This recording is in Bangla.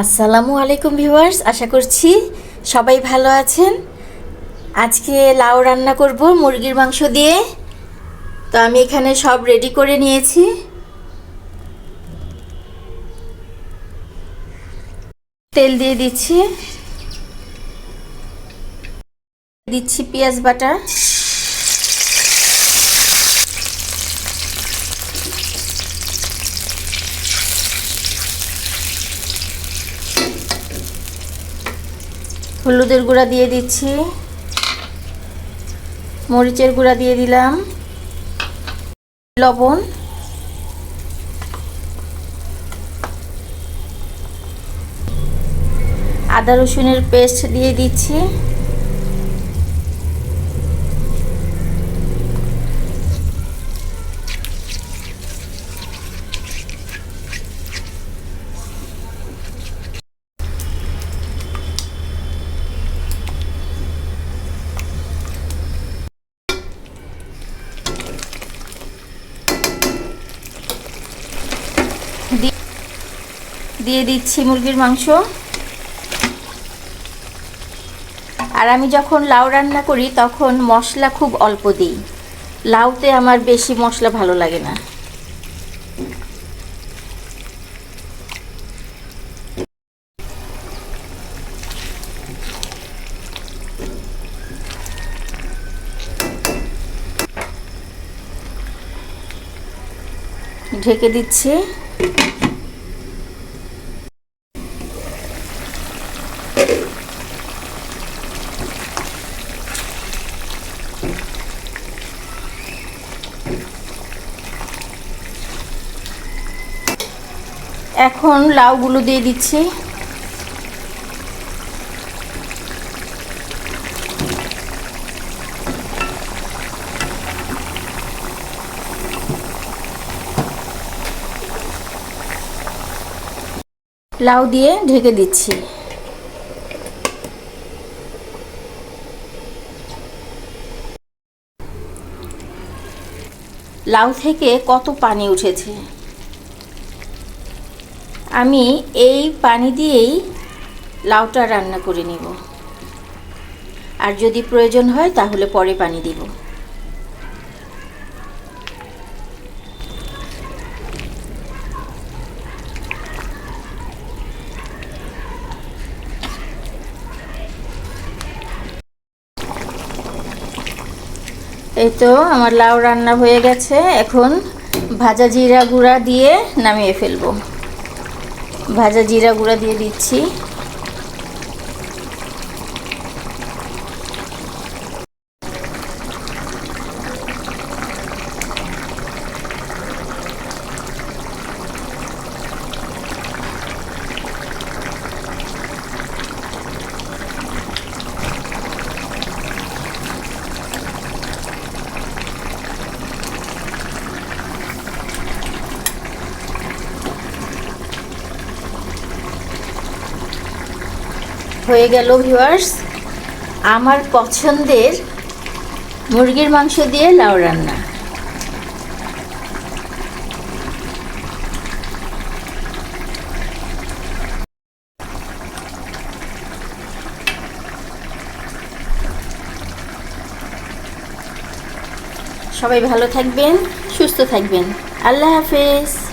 আসসালামু আলাইকুম ভিউয়ার্স, আশা করছি সবাই ভালো আছেন। আজকে লাউ রান্না করব মুরগির মাংস দিয়ে। তো আমি এখানে সব রেডি করে নিয়েছি। তেল দিয়ে দিচ্ছি। দিচ্ছি পেঁয়াজ বাটা। হলুদের গুঁড়া দিয়ে দিচ্ছি। মরিচের গুঁড়া দিয়ে দিলাম। লবণ। আদা রসুনের পেস্ট দিয়ে দিচ্ছি। দিয়ে দিচ্ছি মুরগির মাংস। আর আমি যখন লাউ রান্না করি, তখন মশলা খুব অল্প দিই। লাউতে আমার বেশি মশলা ভালো লাগে না। ঢেকে দিচ্ছি। এখন লাউগুলো দিয়ে দিচ্ছি। লাউ দিয়ে ঢেকে দিচ্ছি। লাউ থেকে কত পানি উঠেছে? আমি এই পানি দিয়েই লাউটা রান্না করে নিব। আর যদি প্রয়োজন হয় তাহলে পরে পানি দিব। এই তো আমার লাউ রান্না হয়ে গেছে। এখন ভাজা জিরা গুঁড়া দিয়ে নামিয়ে ফেলব। ভাজা জিরা গুঁড়া দিয়ে দিচ্ছি। হয়ে গেল ভিউয়ার্স আমার পছন্দের মুরগির মাংস দিয়ে লাউ রান্না। সবাই ভালো থাকবেন, সুস্থ থাকবেন। আল্লাহ হাফেজ।